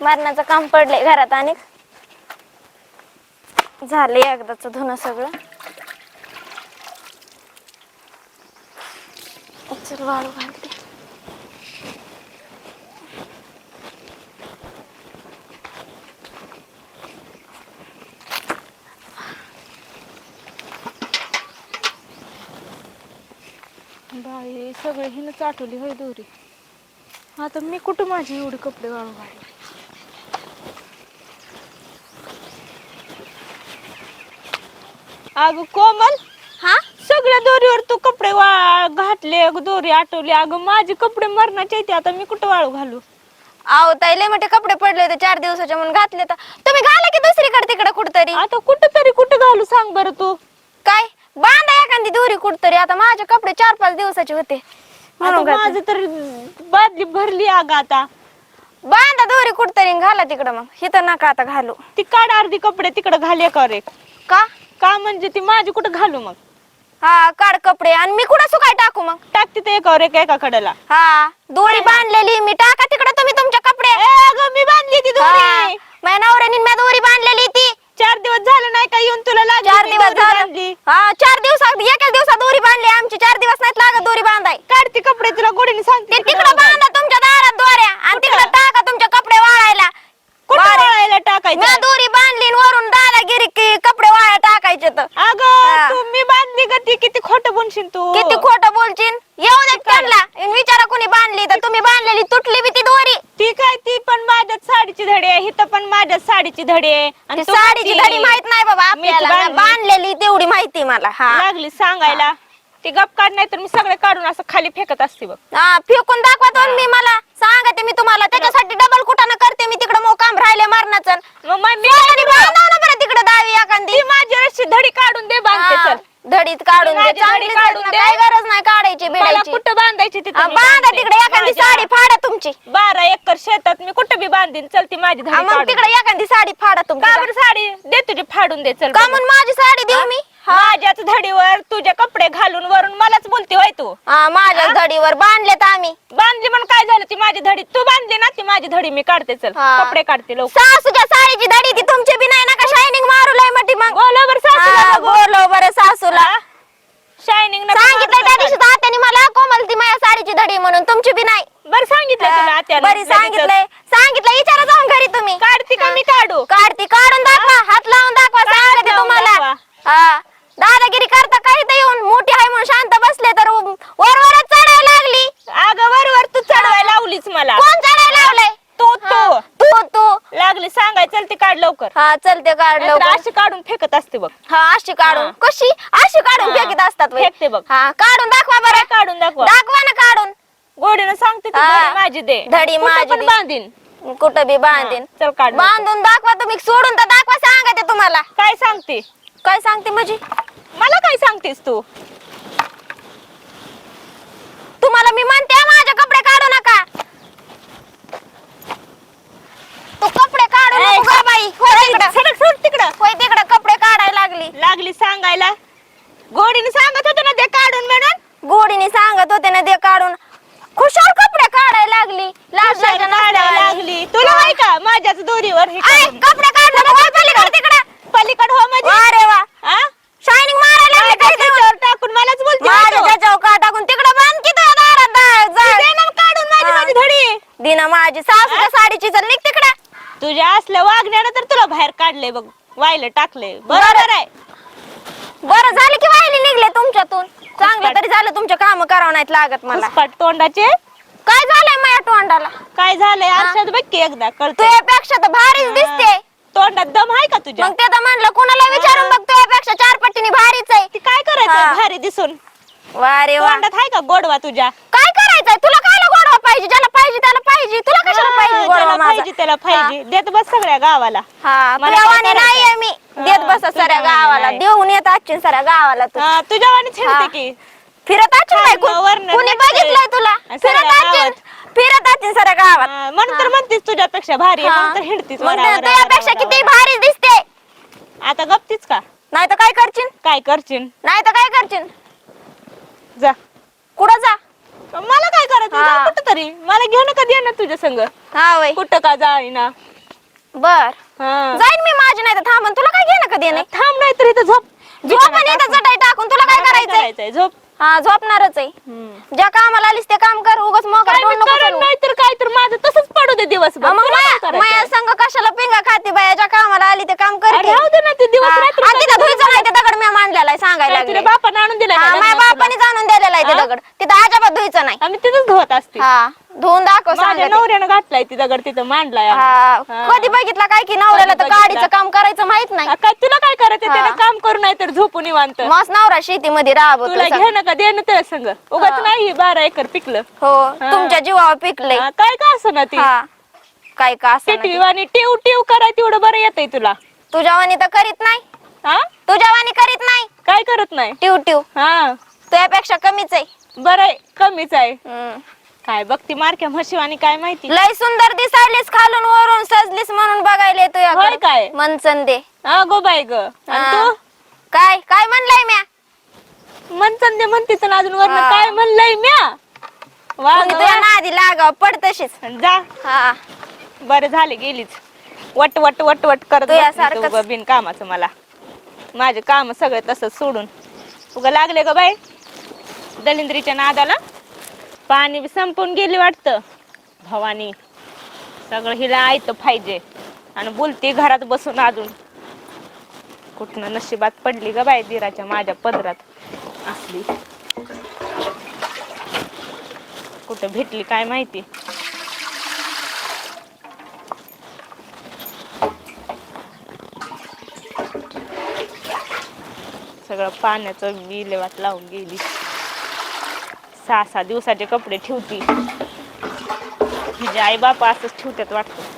मरणाचं काम पडलंय घरात आणि? झालंय एकदाच धुणं सगळं. चल वाळू घालते. बाई सगळे हिनं चाटवली होय दोरी. आता मी कुठं माझी एवढे कपडे वाळू घालले अगं कोमल हा? सगळ्या दोरीवर तू कपडे वा घातले अगं दोरी आटवली अगं माझे कपडे मरणाचे आहेत आता मी कुठं वाळू घालू? आहो ताई लय मोठे कपडे पडले होते चार दिवसाचे म्हणून घातले तर. तुम्ही घाला की दुसरीकडे तिकडे कुठतरी? आता कुठं तरी कुठं घालू सांग बरं तू? काय? बांधा एखादी दोरी कुठतरी. आता माझे कपडे चार पाच दिवसाचे होते. आता म्हणून घातले. माझं तर बादली भरली अगं आता. बांधा दोरी कुठतरी आणि घाला तिकडं मग. इथं नका आता घालू. ती काढ अर्धी कपडे तिकडे घाले का रे का? का म्हणजे ती माझी कुठं घालू मग? हा काढ कपडे आणि मी कुठं सुकाय टाकू मग? टाकते ते एकावर एक एका कडेला. हा दोरी बांधलेली मी टाका तिकडे तुम्ही तुमचे कपडे अगं मी बांधली ती हा, दोरी माझ्या नवऱ्याने मी दोरी बांधलेली ती चार दिवस झाले नाही का येऊन तुला लागली चार ती दिवस दोरी झाले बांधली. हा चार दिवसात एकाच दिवसात दोरी बांधली आमची चार दिवस नाहीत लागत दोरी बांधाय काढ ती कपडे तुला गोडीने सांगते ते तिकडं तिकडं घाल. बांधा तुमच्या दारात दोऱ्या आणि तिकडे टाका तुमचे कपडे वाळायला कुठं बरं. वाळायला मी टाकायचं दोरी बांधली आणि वरून दादागिरी की कपडे वाळा टाकायचे तर अगं हा. तू मी बांधली का ती किती खोटं बोलशील तू किती खोटं बोलशील येऊ देत त्यांना विचारा कोणी बांधली तर तुम्ही बांधलेली तुटली बी ती दोरी ती काय ती पण माझ्याच साडीची धडी आहे हिथं पण माझ्याच साडीची धडी आहे आणि ती साडीची धडी माहीत नाही बाबा आपल्याला. बांधली. बांधलेली तेवढी माहिती मला. हा. लागली सांगायला. ती गप काढ नाही तर मी सगळे काढून असं खाली फेकत असते बघ. हा, फेकून दाखवा दोन मी मला. सांगते मी तुम्हाला. त्याच्यासाठी डबल कुठानं करते मी. तिकडे मोकाम राहिले मारण्याचं मग मी तिकडे दावी एखादी. माझी रस्सी धडी काढून दे बांधते चल. धडीत काढून दे माझी चांगली धडी काढून काढून दे. काय गरज नाही काढायची मला बिडायची कुठं बांधायची तिथं मी बांधा बांधते. तिकडे एखादी माझ्या साडी फाडा तुमची. बारा एकर शेतात मी कुठं बी बांधीन चल ती माझी हा, मग काढून तिकडे एखादी साडी फाडा का बरं साडी? दे तुझी फाडून दे चल का. म्हणून माझी साडी देऊ मी? माझ्याच धडीवर तुझे कपडे घालून वरून मलाच बोलते होय तू. हा माझ्या धडीवर बांधलेत आम्ही. बांधली म्हणून काय झालं ती माझी धडी? तू बांधली ना ती माझी धडी मी काढते चल. हा. कपडे काढते लोक सासूच्या साडीची धडी ती तुमची बी नाही ना का शायनिंग मारू लय मटी मग? बोला बरं सासूला हा, बघू. बोलो बरं सासूला शायनिंग सांगितलं त्या दिवशी तात्याने मला कोमल ती माझ्या धडी म्हणून तुमची बी नाही. बरं सांगितलं तुला. बरी सांगितलंय. सांगितलं विचारा जाऊन घरी तुम्ही. काढते का मी काढू? काढती काढून दाखवा. हात लावून दाखवा सांगते लावून तुम्हाला. हा. दादागिरी करता काही तर येऊन मोठी आहे म्हणून शांत बसले तर वर वरच चढायला लागली. अगं वर तू चढवाय लावलीच मला. कोण चढायला लागलंय? तू तू. तू तू. लागली सांगाय चल ती काढ लवकर. हा चलते काढ नाहीतर लवकर. अशी काढून फेकत असते बघ. हा अशी काढून. हा. कशी? अशी काढून हा. फेकीत असतात. फेकते बघ. हा काढून दाखवा काय बरं काढून दाखवा. दाखवा ना काढून. गोडीनं सांगते ती हा. धडी माझी दे. धडी कुठं माझी पण दे. बांधीन. कुठं बी बांधीन. हा, चल काढ लवकर. बांधून दाखवा तुम्ही सोडून तर दाखवा सांगते तुम्हाला. काय सांगते? काय सांगते म्हणजे? मला काय सांगतेस तू? तुम्हाला मी म्हणते माझे कपडे काढू नका. तू कपडे काढू नको गं बाई. होय तिकडं. सडक सोड तिकडं. होय तिकडं कपडे काढायला लागली. लागली सांगायला. गोडीने सांगत होते ना ते काढून म्हणून. गोडीने सांगत होते ना ते काढून. खुशाल कपडे काढायला लागली. लाज कशाला लाज काढायला लागली. तुला माहीत का? माझ्याच दोरीवर हे. कपडे काढ नको होय पलीकडे तिकडं. पलीकड हो म्हणजे. वा हा? शायनिंग मारायला लागले माझ्या काय ते? त्याच्यावर टाकून मलाच बोलते माझ्या तू. त्याच्यावर का टाकून? तिकडं बांध की तुझ्या दारात दा- जा. दे ना काढून माझी हा. माझी धडी. दिना माझी सासूच्या साडीची चल निघ तिकडं. तुझ्या असल्या वागण्यानं तर तुला बाहेर काढले बघ. वायला टाकले बरोबर आहे. बरं झालं की वाहिली निघले तुमच्यातून? चांगलं तरी झालं तुमचे काम करावं नाहीत लागत मला. घुसपाट तोंडाचे? काय झालंय माझ्या तोंडाला? काय झालंय? आरशात बघ की एकदा कळत तुझ्यापेक्षा तर भारीच दिसते. तोंडात दम आहे का तुझ्या? मग ते तर म्हणलं कुणाला विचारून बघ तुझ्यापेक्षा चार पट्टीने भारीच आहे. ती काय हा. करायचं भारी दिसून. वा रे वा. तोंडात आहे का गोडवा तुझ्या? काय करायचंय? तुला कायला गोडवा पाहिजे? ज्याला पाहिजे त्याला पाहिजे. तुला कशाला पाहिजे हा, गोडवा ज्याला माझा? पाहिजे त्याला पाहिजे. देत बस सगळ्या गावाला. हा मला काय करायचं? नाहीये मी. देत बस साऱ्या गावाला. देऊन येत आजची साऱ्या गावाला तू. हा, तुझ्या वाणी हा. छिडते की. फिरत आजची छान नाही ना, वरनं कुणी नटतंय. बघितलंय तुला? आणि फिरत आजची गावात. फिरत आजची साऱ्या गावात. हा, म्हणून तर म्हणतेस तुझ्यापेक्षा भारी आहे, म्हणून तर हिंडतीस मग तुझ्यापेक्षा किती. भारी दिसते. आता गपतीच का? नाही तर काय करशील? काय करशील? नाही तर काय करशील? जा. कुठं जा? मला काय करायचं? हा. जा कुठं तरी मला घेणं कधी येणार तुझ्या संग? हा वय. कुठं का जाईना? बर. जाईन मी माझी नाही तर थांबन तुला काय घेणं कधी नाही? थांब नाही तर इथं झोप. झोप आणि इथं टाकून तुला काय करायचंय? करायचंय झोप. हा झोपणारच आहे. ज्या कामाला आलीस ते काम कर उगाच मोकार काय मी तोंड नको करेन चालवू. नाही तर काय तर माझं तसंच पडू दे दिवसभर. मग तुला काय माया करायचंय? माया संघ कशाला पिंगा खाते बाया? ज्या कामाला आली ते काम कर अरे राहू दे ना ते दिवस रात्र आणि तिथं धुईचं नाही ते दगड मी मांडलेला आहे सांगायला काय तुझ्या लागले. बापानं आणून दिलाय हा का माझ्या लग्नात तुला? बापाने जाणून दिलेला आहे ते? दगड. तिथं अजिबात धुईचं नाही. आम्ही तिथंच धुवत असते. हा. धुवून दाखव माझ्या सांगते. नवऱ्यानं घातलाय ती दगड तिथं मांडलाय आम्ही. हा. हा. कधी बघितला काय की नवऱ्याला तर कधी गाडीचं? काम करायचं माहीत नाही. आ, काय तुला काय करायचं. त्याला काम करू नाही तर झोपून निवांत. मस्त नवरा शेतीमध्ये राबवतो तुला. घेणं का? देणं त्या संग. उगाच नाही बारा एकर पिकलं. हो तुमच्या जीवावर पिकलंय. हा, काय का असं ना ती? हा. काय का असं नाही. टिटवी टिव टिव कराय तेवढं बरं येतंय तुला. तुझ्या वाणी तर करीत नाही. हा? तुझ्या वाणी करीत नाही. काय करत नाही? टिव टिव. हा. तुझ्यापेक्षा कमीच आहे. बरं आहे कमीच आहे. हम्म. काय बघती मारक्या म्हशीवानी काय माहिती? लय सुंदर दिसायलीस खालून वरून सजलीस म्हणून बघायला येतो होय काय? मनचन दे. हा गो बाय ग. आणि हा. तू? काय काय म्हणलाय म्या? मनचंदे म्हणतीच ना अजून वरनं. हा. काय म्हणलंय म्या? वा कोणी ग तुझ्या वा. नादी लागाव पड तशीच. जा. हा. बरं झाले गेलीच. वट वट वट वट करत तुझ्या बसली तू सारखंच. उगा बिन कामाचं मला. माझे काम सगळे तसंच सोडून. उगा लागले ग बाई. दलिंद्रीच्या नादाला पाणी बी संपून गेली वाटतं. भवानी सगळं हिला ऐकतं पाहिजे आणि बोलते घरात बसून अजून. कुठनं नशिबात पडली ग बाई दिराच्या माझ्या पदरात. असली. कुठं भेटली काय माहिती? सगळं पाण्याचं विल्हेवाट लावून गेली. सहा सहा दिवसाचे कपडे ठेवती. म्हणजे आई बापा असंच ठेवतात वाटतं.